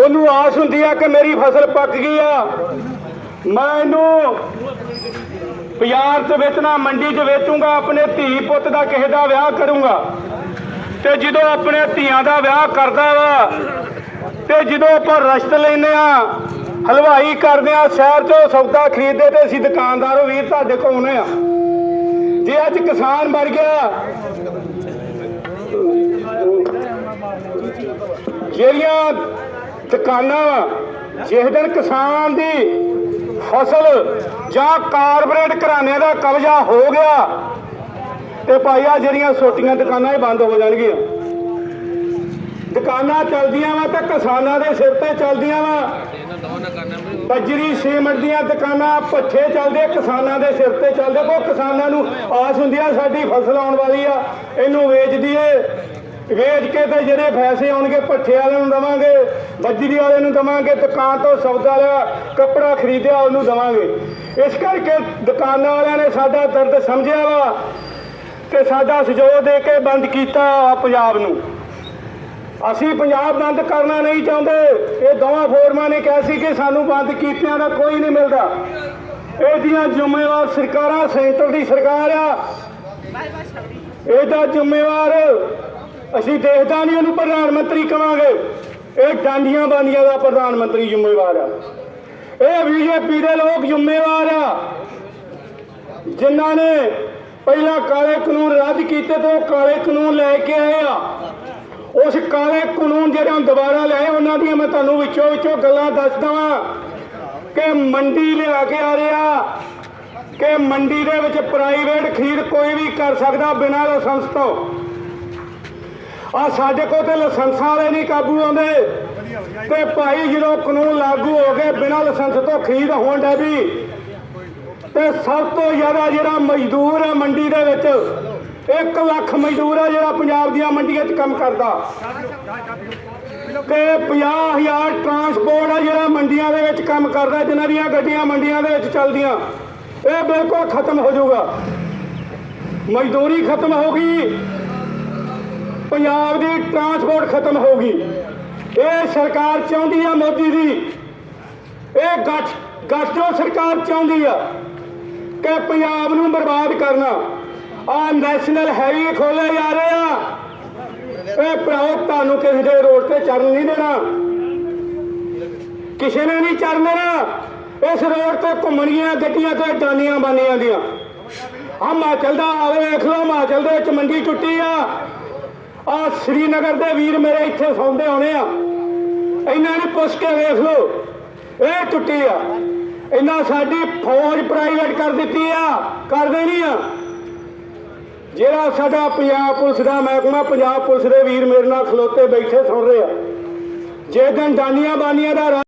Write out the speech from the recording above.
ਉਹਨੂੰ ਆਸ ਹੁੰਦੀ ਆ ਕਿ ਮੇਰੀ ਫਸਲ ਪੱਕ ਗਈ ਆ। ਮੈਂ ਇਹਨੂੰ ਬਾਜ਼ਾਰ 'ਚ ਵੇਚਣਾ, ਮੰਡੀ 'ਚ ਵੇਚੂੰਗਾ, ਆਪਣੇ ਧੀ ਪੁੱਤ ਦਾ ਕਿਸੇ ਦਾ ਵਿਆਹ ਕਰੂੰਗਾ। ਤੇ ਜਦੋਂ ਆਪਣੇ ਧੀਆਂ ਦਾ ਵਿਆਹ ਕਰਦਾ ਵਾ, ਤੇ ਜਦੋਂ ਆਪਾਂ ਰਸ਼ਤ ਲੈਨੇ ਆ, ਹਲਵਾਈ ਕਰਦੇ ਆ, ਸ਼ਹਿਰ 'ਚੋਂ ਸੌਦਾ ਖਰੀਦਦੇ ਤੇ ਅਸੀਂ ਦੁਕਾਨਦਾਰੋ ਵੀਰ ਤੁਹਾਡੇ ਕੋਲ ਆਉਨੇ ਆ। ਜੇ ਅੱਜ ਕਿਸਾਨ ਮਰ ਗਿਆ, ਜਿਹੜੀਆਂ ਦੁਕਾਨਾਂ ਵਾ, ਜਿਸ ਦਿਨ ਕਿਸਾਨ ਦੀ ਫਸਲ ਜਾਂ ਕਾਰਪੋਰੇਟ ਘਰਾਣਿਆਂ ਦਾ ਕਬਜ਼ਾ ਹੋ ਗਿਆ, ਤੇ ਭਾਈ ਆ ਜਿਹੜੀਆਂ ਛੋਟੀਆਂ ਦੁਕਾਨਾਂ ਇਹ ਬੰਦ ਹੋ ਜਾਣਗੀਆਂ। ਦੁਕਾਨਾਂ ਚੱਲਦੀਆਂ ਵਾ ਤੇ ਕਿਸਾਨਾਂ ਦੇ ਸਿਰ ਤੇ ਚੱਲਦੀਆਂ ਵਾ। ਬੱਜਰੀ, ਸੀਮਟ ਦੀਆਂ ਦੁਕਾਨਾਂ, ਭੱਠੇ ਚੱਲਦੇ, ਕਿਸਾਨਾਂ ਦੇ ਸਿਰ ਤੇ ਚੱਲਦੇ। ਕੋ ਕਿਸਾਨਾਂ ਨੂੰ ਆਸ ਹੁੰਦੀ ਆ ਸਾਡੀ ਫਸਲ ਆਉਣ ਵਾਲੀ ਆ, ਇਹਨੂੰ ਵੇਚ ਦਈਏ। ਵੇਚ ਕੇ ਤੇ ਜਿਹੜੇ ਪੈਸੇ ਆਉਣਗੇ ਭੱਠੇ ਵਾਲਿਆਂ ਨੂੰ ਦਵਾਂਗੇ ਬੱਜਰੀ ਵਾਲੇ ਨੂੰ ਦਵਾਂਗੇ, ਦੁਕਾਨ ਤੋਂ ਸੌਦਾ ਲਿਆ, ਕੱਪੜਾ ਖਰੀਦਿਆ, ਉਹਨੂੰ ਦਵਾਂਗੇ। ਇਸ ਕਰਕੇ ਦੁਕਾਨਾਂ ਵਾਲਿਆਂ ਨੇ ਸਾਡਾ ਦਰਦ ਸਮਝਿਆ ਵਾ ਤੇ ਸਾਡਾ ਸਹਿਯੋਗ ਦੇ ਕੇ ਬੰਦ ਕੀਤਾ ਪੰਜਾਬ ਨੂੰ। ਅਸੀਂ ਪੰਜਾਬ ਬੰਦ ਕਰਨਾ ਨਹੀਂ ਚਾਹੁੰਦੇ। ਇਹ ਦੋਵਾਂ ਫੋਰਮਾਂ ਨੇ ਕਿਹਾ ਸੀ ਕਿ ਸਾਨੂੰ ਬੰਦ ਕੀਤਿਆਂ ਦਾ ਕੋਈ ਨਹੀਂ ਮਿਲਦਾ। ਇਹਦੀਆਂ ਜ਼ਿੰਮੇਵਾਰ ਸਰਕਾਰਾਂ, ਸੈਂਟਰ ਦੀ ਸਰਕਾਰ ਆ। ਇਹਦਾ ਜ਼ਿੰਮੇਵਾਰ ਅਸੀਂ ਦੇਖਦਾ ਨਹੀਂ ਉਹਨੂੰ ਪ੍ਰਧਾਨ ਮੰਤਰੀ ਕਵਾਂਗੇ। ਇਹ ਡਾਂਡੀਆਂ ਬਾਂਡੀਆਂ ਦਾ ਪ੍ਰਧਾਨ ਮੰਤਰੀ ਜ਼ਿੰਮੇਵਾਰ ਆ। ਇਹ ਬੀਜੇਪੀ ਦੇ ਲੋਕ ਜ਼ਿੰਮੇਵਾਰ ਆ। ਜਿਨ੍ਹਾਂ ਨੇ ਪਹਿਲਾਂ ਕਾਲੇ ਕਾਨੂੰਨ ਰੱਦ ਕੀਤੇ ਤੇ ਉਹ ਕਾਲੇ ਕਾਨੂੰਨ ਲੈ ਕੇ ਆਏ ਆ। ਉਸ ਕਾਲੇ ਕਾਨੂੰਨ ਜਿਹੜੇ ਦੁਬਾਰਾ ਲਿਆਏ ਉਹਨਾਂ ਦੀਆਂ ਮੈਂ ਤੁਹਾਨੂੰ ਵਿੱਚੋਂ ਵਿੱਚੋਂ ਗੱਲਾਂ ਦੱਸ ਦਵਾਂ ਕਿ ਮੰਡੀ ਲਿਆ ਕੇ ਆ ਰਿਹਾ। ਕਿ ਮੰਡੀ ਦੇ ਵਿੱਚ ਪ੍ਰਾਈਵੇਟ ਖਰੀਦ ਕੋਈ ਵੀ ਕਰ ਸਕਦਾ ਬਿਨਾਂ ਲਾਇਸੈਂਸ ਤੋਂ। ਆ ਸਾਡੇ ਕੋਲ ਤੇ ਲਾਇਸੈਂਸਾਂ ਵਾਲੇ ਨਹੀਂ ਕਾਬੂ ਆਉਂਦੇ। ਤੇ ਭਾਈ ਜਦੋਂ ਕਾਨੂੰਨ ਲਾਗੂ ਹੋ ਗਏ, ਬਿਨਾਂ ਲਾਇਸੈਂਸ ਤੋਂ ਖਰੀਦ ਹੋਣ ਡੈ ਵੀ ਤੇ ਸਭ ਤੋਂ ਜ਼ਿਆਦਾ ਜਿਹੜਾ ਮਜ਼ਦੂਰ ਹੈ ਮੰਡੀ ਦੇ ਵਿੱਚ 1 ਲੱਖ ਮਜ਼ਦੂਰ ਹੈ ਜਿਹੜਾ ਪੰਜਾਬ ਦੀਆਂ ਮੰਡੀਆਂ 'ਚ ਕੰਮ ਕਰਦਾ। ਤੇ 50000 ਟਰਾਂਸਪੋਰਟ ਹੈ ਜਿਹੜਾ ਮੰਡੀਆਂ ਦੇ ਵਿੱਚ ਕੰਮ ਕਰਦਾ, ਜਿਨ੍ਹਾਂ ਦੀਆਂ ਗੱਡੀਆਂ ਮੰਡੀਆਂ ਦੇ ਵਿੱਚ ਚੱਲਦੀਆਂ। ਇਹ ਬਿਲਕੁਲ ਖਤਮ ਹੋ ਜਾਊਗਾ। ਮਜ਼ਦੂਰੀ ਖਤਮ ਹੋ ਗਈ ਪੰਜਾਬ ਦੀ ਟਰਾਂਸਪੋਰਟ ਖਤਮ ਹੋ ਗਈ ਇਹ ਸਰਕਾਰ ਚਾਹੁੰਦੀ ਆ ਮੋਦੀ ਦੀ। ਇਹ ਗੱਠ ਗੱਠਜੋੜ ਸਰਕਾਰ ਚਾਹੁੰਦੀ ਆ ਕਿ ਪੰਜਾਬ ਨੂੰ ਬਰਬਾਦ ਕਰਨਾ। ਆ ਨੈਸ਼ਨਲ ਹਾਈਵੇ ਖੋਲੇ ਜਾ ਰਹੇ। ਆ ਇਹ ਭਰਾਓ, ਤੁਹਾਨੂੰ ਕਿਸੇ ਦੇ ਰੋਡ ਤੇ ਚੜਨ ਨਹੀਂ ਦੇਣਾ। ਕਿਸੇ ਨੇ ਨਹੀਂ ਚੜਨ ਦੇਣਾ ਇਸ ਰੋਡ ਤੇ ਘੁੰਮਣੀਆਂ ਗੱਡੀਆਂ ਤੇ ਡਾਨੀਆਂ ਬਾਨੀਆਂ ਦੀਆਂ। ਆ ਹਿਮਾਚਲ ਦਾ ਹਾਲ ਵੇਖ ਲਓ, ਹਿਮਾਚਲ ਦੇ ਵਿੱਚ ਮੰਡੀ ਟੁੱਟੀ ਆ। ਆ ਸ੍ਰੀਨਗਰ ਦੇ ਵੀਰ ਮੇਰੇ ਇੱਥੇ ਸੌਂਦੇ ਹੋਣੇ ਆ। ਇਹਨਾਂ ਨੇ ਪੁੱਛ ਕੇ ਵੇਖ ਲਓ, ਇਹ ਟੁੱਟੀ ਆ। ਇਹਨਾਂ ਸਾਡੀ ਫੌਜ ਪ੍ਰਾਈਵੇਟ ਕਰ ਦਿੱਤੀ ਆ ਕਰ ਦੇਣੀ ਆ। ਜਿਹੜਾ ਸਾਡਾ ਪੰਜਾਬ ਪੁਲਿਸ ਦਾ ਮਹਿਕਮਾ, ਪੰਜਾਬ ਪੁਲਿਸ ਦੇ ਵੀਰ ਮੇਰੇ ਨਾਲ ਖਲੋਤੇ ਬੈਠੇ ਸੁਣ ਰਹੇ ਆ। ਜੇ ਦਿਨ ਡਾਨੀਆਂ ਬਾਨੀਆਂ ਦਾ